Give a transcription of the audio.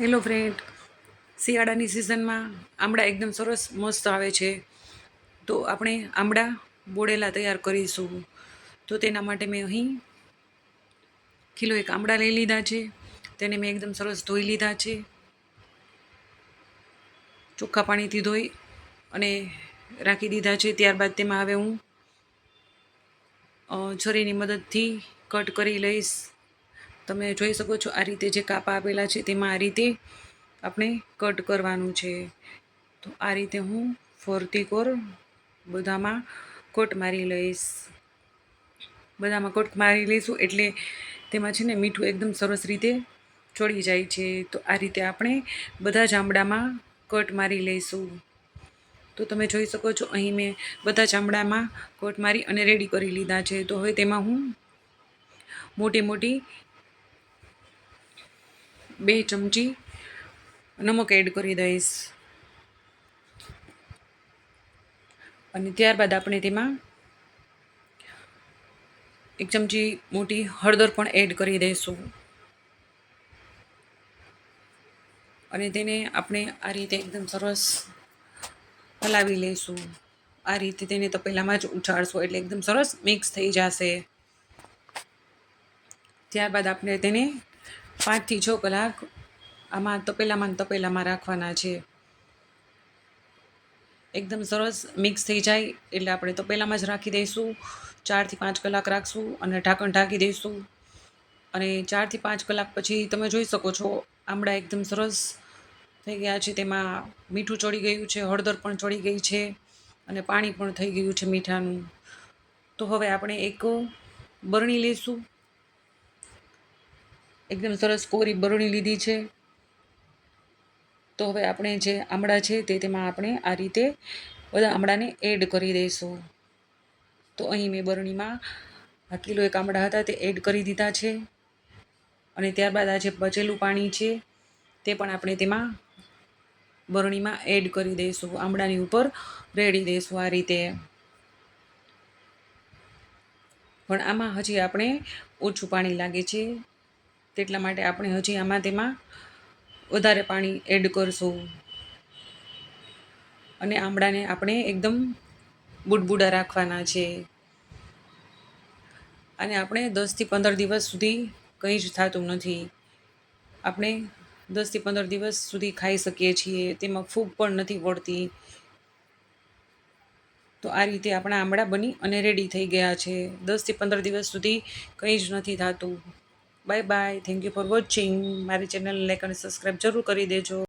Hello friend શિયાળાની સિઝનમાં આમળા એકદમ સરસ મસ્ત આવે છે. તો આપણે આમળા બોળેલા તૈયાર કરીશું. તો તેના માટે મેં અહીં કિલો એક આમળા લઈ લીધા છે. તેને મેં એકદમ સરસ ધોઈ લીધા છે. ચોખ્ખા પાણીથી ધોઈ અને રાખી દીધા છે. ત્યારબાદ તેમાં હવે હું છરીની મદદથી કટ કરી લઈશ. તમે જોઈ શકો છો આ રીતે જે કાપા આપેલા છે તેમાં આ રીતે આપણે કટ કરવાનું છે. તો આ રીતે હું ફરતી કોર બધામાં કોટ મારી લઈશ. બધામાં કોટ મારી લઈશું એટલે તેમાં છે ને મીઠું એકદમ સરસ રીતે ચોળી જાય છે. તો આ રીતે આપણે બધા જ કટ મારી લઈશું. તો તમે જોઈ શકો છો અહીં મેં બધા ચામડામાં કોટ મારી અને રેડી કરી લીધા છે. તો હવે તેમાં હું મોટી મોટી બે ચમચી નમક એડ કરી દઈશ. અને ત્યારબાદ આપણે તેમાં એક ચમચી મોટી હળદર પણ એડ કરી દઈશું. અને તેને આપણે આ રીતે એકદમ સરસ હલાવી લઈશું. આ રીતે તેને તપેલામાં જ ઉછાળશું એટલે એકદમ સરસ મિક્સ થઈ જશે. ત્યારબાદ આપણે તેને પાંચથી છ કલાક આમાં તપેલામાં તપેલામાં રાખવાના છે. એકદમ સરસ મિક્સ થઈ જાય એટલે આપણે તપેલામાં જ રાખી દઈશું. ચારથી પાંચ કલાક રાખશું અને ઢાંકણ ઢાંકી દઈશું. અને ચારથી પાંચ કલાક પછી તમે જોઈ શકો છો આમળા એકદમ સરસ થઈ ગયા છે. તેમાં મીઠું ચડી ગયું છે, હળદર પણ ચડી ગઈ છે અને પાણી પણ થઈ ગયું છે મીઠાનું. તો હવે આપણે એક બરણી લઈશું. એકદમ સરસ કોરી બરણી લીધી છે. તો હવે આપણે જે આમળા છે તે તેમાં આપણે આ રીતે બધા આમળાને એડ કરી દઈશું. તો અહીં મેં બરણીમાં આ કિલો એક આમળા હતા તે એડ કરી દીધા છે. અને ત્યારબાદ આ જે બચેલું પાણી છે તે પણ આપણે તેમાં બરણીમાં એડ કરી દઈશું. આમળાની ઉપર રેડી દઈશું આ રીતે. પણ આમાં હજી આપણે ઓછું પાણી લાગે છે. તેટલા માટે આપણે હજી આમાં તેમાં વધારે પાણી એડ કરશું. અને આમળાને આપણે એકદમ બુડબુડા રાખવાના છે. અને આપણે દસથી પંદર દિવસ સુધી કંઈ જ થતું નથી. આપણે દસથી પંદર દિવસ સુધી ખાઈ શકીએ છીએ, તેમાં ફૂગ પણ નથી પડતી તો આ રીતે આપણા આમળા બની અને રેડી થઈ ગયા છે. દસથી પંદર દિવસ સુધી કંઈ જ નથી થતું. Bye bye. Thank you for watching મારી ચેનલ લાઇક અને સબસ્ક્રાઈબ જરૂર કરી દેજો.